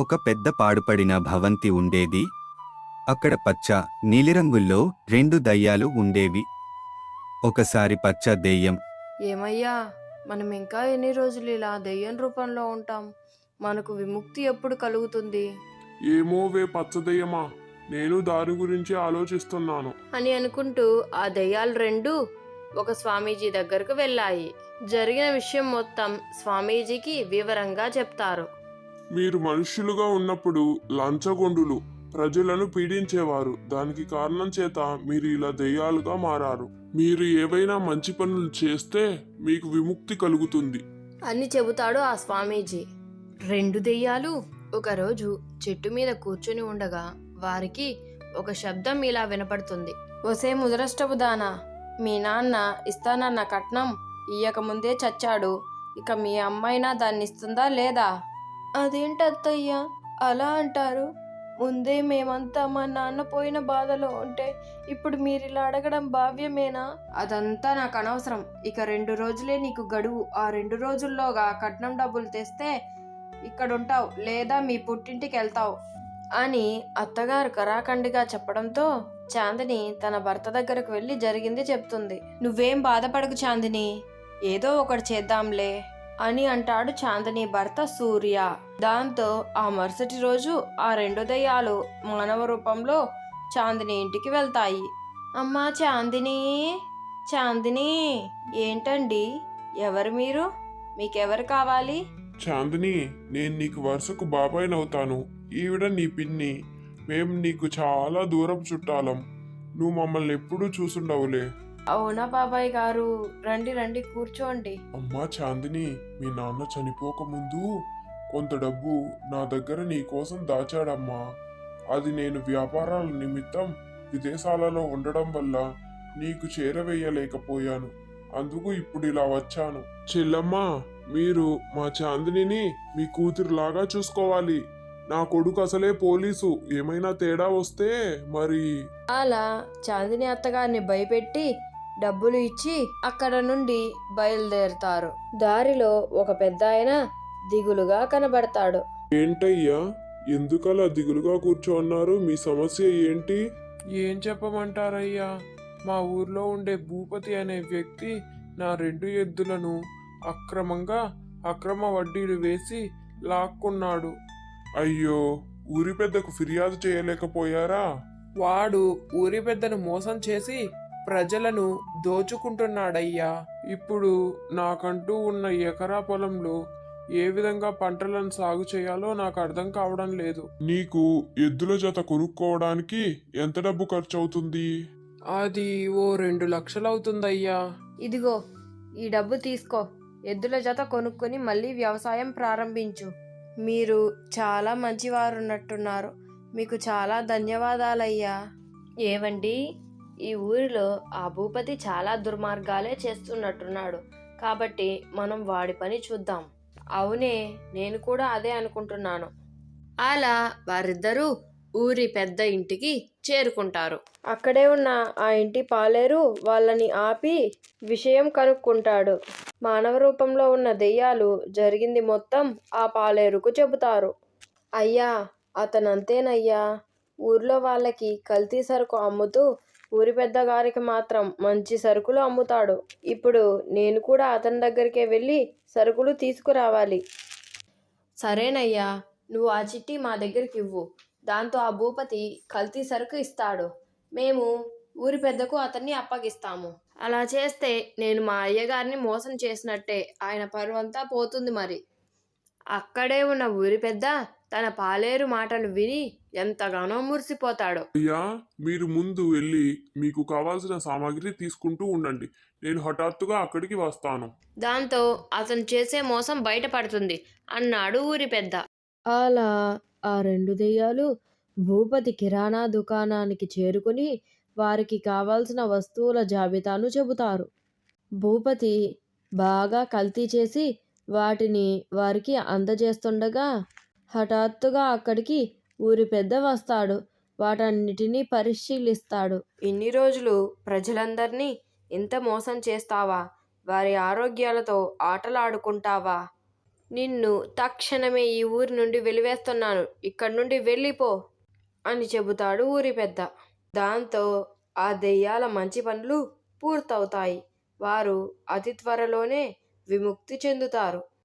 ఒక పెద్ద పాడుపడిన భవంతి ఉండేది. అక్కడ పచ్చ నీలిరంగుల్లో రెండు దయ్యాలు ఉండేవి. ఒకసారి పచ్చ దెయ్యం. ఏమయ్యా మనం ఇంకా ఎన్ని రోజులు ఇలా దెయ్యం రూపంలో ఉంటాం? మనకు విముక్తి ఎప్పుడు కలుగుతుంది? ఏమో వే పచ్చదయ్యమా నేను దారి గురించి ఆలోచిస్తున్నాను. అని అనుకుంటూ ఆ దెయ్యాలు రెండు ఒక స్వామీజీ దగ్గరకు వెళ్ళాయి. జరిగిన విషయం మొత్తం స్వామీజీకి వివరంగా చెప్తారు. మీరు మనుష్యులుగా ఉన్నప్పుడు లంచగొండులు ప్రజలను పీడించేవారు. దానికి కారణం చేత మీరు ఇలా దెయ్యాలుగా మారారు. మీరు ఏవైనా మంచి పనులు చేస్తే మీకు విముక్తి కలుగుతుంది. అని చెబుతాడు ఆ స్వామీజీ. రెండు దెయ్యాలు ఒకరోజు చెట్టు మీద కూర్చుని ఉండగా వారికి ఒక శబ్దం ఇలా వినపడుతుంది. ఒసే ముదరష్టపు దానా మీ నాన్న ఇస్తానన్న కట్నం ఇయ్యక ముందే చచ్చాడు. ఇక మీ అమ్మాయినా దాన్ని ఇస్తుందా లేదా? అదేంటత్తయ్యా? అలా అంటారు. ముందే మేమంతా మా నాన్న పోయిన బాధలో ఉంటే ఇప్పుడు మీరు ఇలా అడగడం భావ్యమేనా? అదంతా నాకు అనవసరం ఇక రెండు రోజులే నీకు గడువు. ఆ రెండు రోజుల్లోగా కట్నం డబ్బులు తెస్తే ఇక్కడ ఉంటావు లేదా మీ పుట్టింటికి వెళ్తావు అని అత్తగారు కరాఖండిగా చెప్పడంతో చాందిని తన భర్త దగ్గరకు వెళ్ళి జరిగింది చెప్తుంది. నువ్వేం బాధపడకు చాందిని. ఏదో ఒకటి చేద్దాంలే. అని అంటాడు చాందని భర్త సూర్య. దాంతో ఆ మరుసటి రోజు ఆ రెండు దయ్యాలు మానవ రూపంలో చాందిని ఇంటికి వెళ్తాయి. అమ్మా చాందిని! చాందిని! ఏంటండి? ఎవరు మీరు? మీకెవరు కావాలి? చాందిని నేను నీకు వరుసకు బాబాయ్నవుతాను. ఈవిడ నీ పిన్ని. మేము నీకు చాలా దూరం చుట్టాలం. నువ్వు మమ్మల్ని ఎప్పుడూ చూసుండవులే. అవునా బాబాయ్ గారు? రండి రండి కూర్చోండి. అమ్మా చాందిని మీ నాన్న చనిపోకముందు కొంత డబ్బు నా దగ్గర నీ కోసం దాచాడమ్మా. అది నేను వ్యాపారాల నిమిత్తం విదేశాలలో ఉండడం వల్ల నీకు చేరవేయలేకపోయాను. అందుకు ఇప్పుడు ఇలా వచ్చాను. చెల్లమ్మా మీరు మా చాందినిని మీ కూతురులాగా చూసుకోవాలి. నా కొడుకు అసలే పోలీసు. ఏమైనా తేడా వస్తే మరి అలా చాందిని అత్తగారిని భయపెట్టి డబ్బులు ఇచ్చి అక్కడ నుండి బయలుదేరుతారు. దారిలో ఒక పెద్ద ఆయన దిగులుగా కనబడతాడు. ఏంటయ్యా? ఎందుకలా దిగులుగా కూర్చోన్నారు? మీ సమస్య ఏంటి? ఏం చెప్పమంటారయ్యా? మా ఊర్లో ఉండే భూపతి అనే వ్యక్తి నా రెండు ఎద్దులను అక్రమంగా అక్రమ వడ్డీలు వేసి లాక్కున్నాడు. అయ్యో! ఊరి పెద్దకు ఫిర్యాదు చేయలేకపోయారా? వాడు ఊరి పెద్దను మోసం చేసి ప్రజలను దోచుకుంటున్నాడయ్యా. ఇప్పుడు నాకంటూ ఉన్న ఎకరా పొలంలో ఏ విధంగా పంటలను సాగు చేయాలో నాకు అర్థం కావడం లేదు. నీకు ఎద్దుల జత కొనుక్కోవడానికి ఎంత డబ్బు ఖర్చు అవుతుంది అది ఓ రెండు లక్షలు అవుతుందయ్యా ఇదిగో ఈ డబ్బు తీసుకో. ఎద్దుల జత కొనుక్కొని మళ్ళీ వ్యవసాయం ప్రారంభించు. మీరు చాలా మంచివారున్నట్టున్నారు. మీకు చాలా ధన్యవాదాలయ్యా. ఏవండి? ఈ ఊరిలో ఆ భూపతి చాలా దుర్మార్గాలే చేస్తున్నట్టున్నాడు. కాబట్టి మనం వాడి పని చూద్దాం. అవునే నేను కూడా అదే అనుకుంటున్నాను. అలా వారిద్దరూ ఊరి పెద్ద ఇంటికి చేరుకుంటారు. అక్కడే ఉన్న ఆ ఇంటి పాలేరు వాళ్ళని ఆపి విషయం కనుక్కుంటాడు. మానవ రూపంలో ఉన్న దెయ్యాలు జరిగింది మొత్తం ఆ పాలేరుకు చెబుతారు. అయ్యా అతనంతేనయ్యా. ఊర్లో వాళ్ళకి కల్తీ సరుకు అమ్ముతూ ఊరి పెద్ద గారికి మాత్రం మంచి సరుకులు అమ్ముతాడు. ఇప్పుడు నేను కూడా అతని దగ్గరికే వెళ్ళి సరుకులు తీసుకురావాలి. సరేనయ్యా నువ్వు ఆ చిట్టి మా దగ్గరికి ఇవ్వు. దాంతో ఆ భూపతి కల్తీ సరుకు ఇస్తాడు. మేము ఊరి పెద్దకు అతన్ని అప్పగిస్తాము. అలా చేస్తే నేను మా అయ్యగారిని మోసం చేసినట్టే. ఆయన పరువంతా పోతుంది మరి. అక్కడే ఉన్న ఊరి పెద్ద తన పాలేరు మాటలు విని ఎంతగానో మురిసిపోతాడు. అయ్యా మీరు ముందు వెళ్ళి మీకు కావాల్సిన సామాగ్రి తీసుకుంటూ ఉండండి. నేను హఠాత్తుగా అక్కడికి వస్తాను. దాంతో అతను చేసే మోసం బయటపడుతుంది అన్నాడు ఊరి పెద్ద. అలా ఆ రెండు దెయ్యాలు భూపతి కిరాణా దుకాణానికి చేరుకుని వారికి కావాల్సిన వస్తువుల జాబితాను చెబుతారు. భూపతి బాగా కల్తీ చేసి వాటిని వారికి అందజేస్తుండగా హఠాత్తుగా అక్కడికి ఊరి పెద్ద వస్తాడు. వాటన్నిటినీ పరిశీలిస్తాడు. ఇన్ని రోజులు ప్రజలందరినీ ఇంత మోసం చేస్తావా? వారి ఆరోగ్యాలతో ఆటలాడుకుంటావా? నిన్ను తక్షణమే ఈ ఊరి నుండి వెలివేస్తున్నాను. ఇక్కడి నుండి వెళ్ళిపో అని చెబుతాడు ఊరి పెద్ద. దాంతో ఆ దెయ్యాల మంచి పనులు పూర్తవుతాయి. వారు అతి త్వరలోనే విముక్తి చెందుతారు.